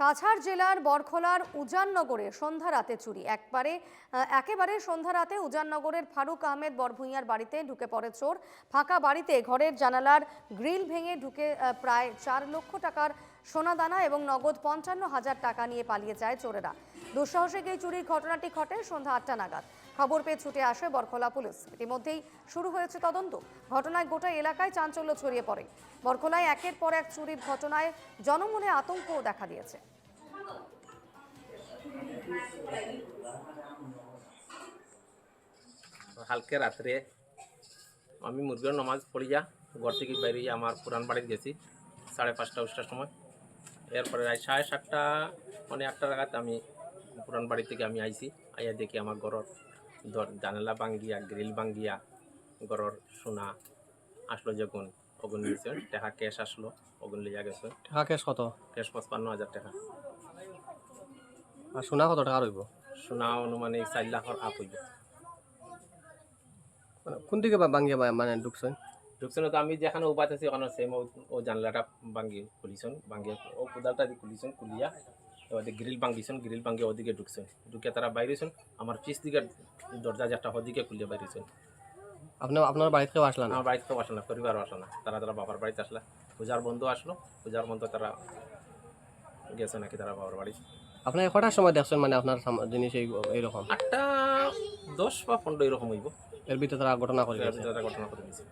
কাছাড় জেলার বরখলার উজাননগরে সন্ধ্যা রাতে চুরি। একবারে একেবারে সন্ধ্যা রাতে উজাননগরের ফারুক আহমেদ বরভুইয়ার বাড়িতে ঢুকে পড়ে চোর। ফাঁকা বাড়িতে ঘরের জানালার গ্রিল ভেঙে ঢুকে প্রায় চার লক্ষ টাকার সোনাদানা এবং নগদ পঞ্চান্ন হাজার টাকা নিয়ে পালিয়ে যায় চোরেরা। দুঃসাহসিক এই চুরির ঘটনাটি ঘটে সন্ধ্যা আটটা নাগাদ। খবর পেয়ে ছুটে আসে বরখলা পুলিশ। ইতিমধ্যেই শুরু হয়েছে তদন্ত। ঘটনায় গোটা এলাকায় চাঞ্চল্য ছড়িয়ে পড়ে। বরখলায় একের পর এক চুরির ঘটনায় জনমনে আতঙ্কও দেখা দিয়েছে। কালকে রাত্রে আমি মুরগির নামাজ পড়ি যা, ঘর থেকে বেরিয়ে আমার পুরান বাড়িতে গেছি, সাড়ে পাঁচটা উঠটার সময়। এরপরে রাত সাড়ে সাতটা মানে একটা নাগাদ আমি পুরান বাড়ি থেকে আমি আইছি, আইয়া দেখি আমার দর জানালা ভাঙ্গিয়া গ্রিল ভাঙ্গিয়া ঘরের সোনা আসলো যখন অগুন নিয়েছেন টাকা ক্যাশ আসলো অগুন লিয়া গেছে। টাকা ক্যাশ কত? ক্যাশ পঁচপান্ন হাজার টাকা। আর সোনা কত টাকা রইব? সোনা অনুমানিক চার লাখর আপ হইব। মানে কোন দিকে বা বাঙ্গিয়া মানে ঢুকছেন? ঢুকছেন তো আমি যেখানে উপাত আছি ওখানে সেম ও জানলাটা ভাঙ্গি খুলিছেন ভাঙ্গি ও কোদালটা দিয়ে খুলিছেন খুলিয়া ওদিকে গ্রিল ভাঙ্গিছেন গ্রিল ভাঙ্গি ওদিকে ঢুকছেন ঢুকে তারা বাইরেছেন আমার পিস দিকে দরজা যেটা ওদিকে খুলিয়ে বাইরেছেন আপনার আপনার বাড়িতে কেউ আসলা আমার বাড়িতে আসে না পরিবারও আসে না। তারা তারা বাবার বাড়িতে আসলা। পূজার বন্ধু আসলো পূজার বন্ধু তারা গেছে নাকি তারা বাবার বাড়ি। আপনি কটার সময় দেখছেন মানে আপনার জিনিস এই এইরকম? আটটা দশ বা পনেরো এরকম হইব। এর ভিতরে তারা ঘটনা করে ঘটনা করে দিয়েছে